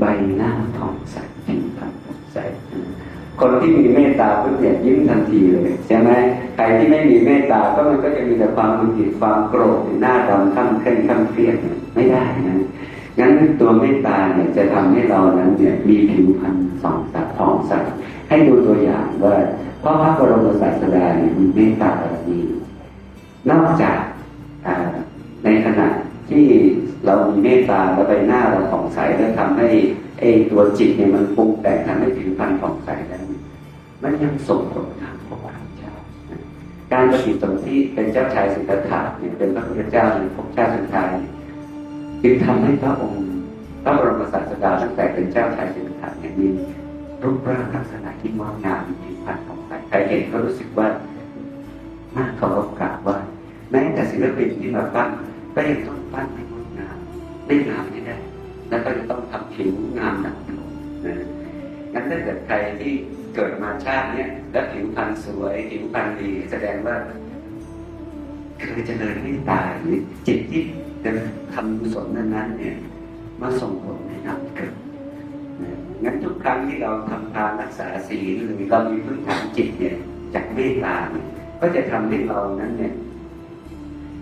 ใบหน้าผ่องใสผิวพรรณผ่องใสคนที่มีเมตตาปุ๊บเนี่ยยิ้มทันทีเลยใช่ไหมใครที่ไม่มีเมตตาก็มันก็จะมีแต่ความมุหิดความโกรธหน้าดำข้ามเคร่งข้ามเครียดไม่ได้นะงั้นตัวเมตตาเนี่ยจะทำให้เรานั้นเนี่ยมีผิวพรรณส่องใสผ่องใสให้ดูตัวอย่างว่าพระพระบรมศาสดาเนี่ยมีเมตตาแบบนี้นอกจาก ที่เรามีเมตตาแล้วใบหน้าเราผ่องใสแล้วทำให้ไอ้ตัวจิตเนี่ยมันปรุงแต่งทำให้ผิวพรรณผ่องใสได้มันยังส่งผลทางพระพุทธเจ้านการปฏิสนธิเป็นเจ้าชายสิทธัตถะเนี่ยเป็นพระพุทธเจ้าในภพชาติสุดท้ายจึงทำให้พระองค์พระบรมศาสดาตั้งแต่เป็นเจ้าชายสิทธัตถะเนี่ยมีรูปร่างลักษณะที่งดงามมีผิวพรรณผ่องใสใครเห็นก็รู้สึกว่าน่าเคารพกราบไหว่าแม้แต่ศิลปินที่มาปั้น ก็ยังต้องปั้นให้งดงามไม่งามไม่ได้ แล้วก็จะต้องทำผิวงามดังโลกนะงั้นถ้าเกิดใครที่เกิดมาชาติเนี้ยแล้วผิวพรรณสวยผิวพรรณดีแสดงว่าเคยเจริญเมตตาหรือจิตที่จะทำกุศลนั้นๆเนี่ยมาส่งผลในนามเกิดงั้นทุกครั้งที่เราทำทานรักษาศีลหรือเรามีพื้นฐานจิตเนี่ยจากเมตตาก็จะทำให้เรานั้นเนี่ย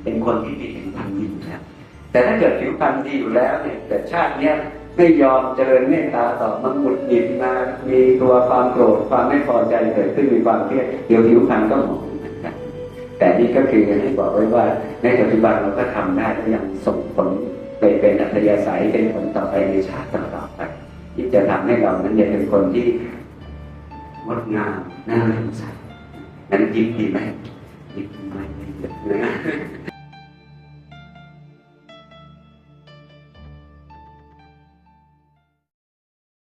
เป็นคนที่มีผิวพรรณดีอยู่แล้วแต่ถ้าเกิดผิวพรรณดีอยู่แล้วเนี่ยแต่ชาติเนี้ยไม่ยอมเจริญเมตตาต่อมันหงุดหงิดมามีตัวความโกรธความไม่พอใจเกิดขึ้นมีความเครียดเดี๋ยวผิวพรรณก็หมองแต่นี่ก็คือให้บอกไว้ว่า ในปัจจุบันเราก็ทำได้และยังส่งผลไปเป็นอัธยาศัยเป็นผลต่อไปในชาติต่อไปที่จะทำให้เรานั้นเป็นคนที่งดงามน่าเลื่อมใสนั้นยิ้มดีไหมยิ้มไม่ได้เยอะนะ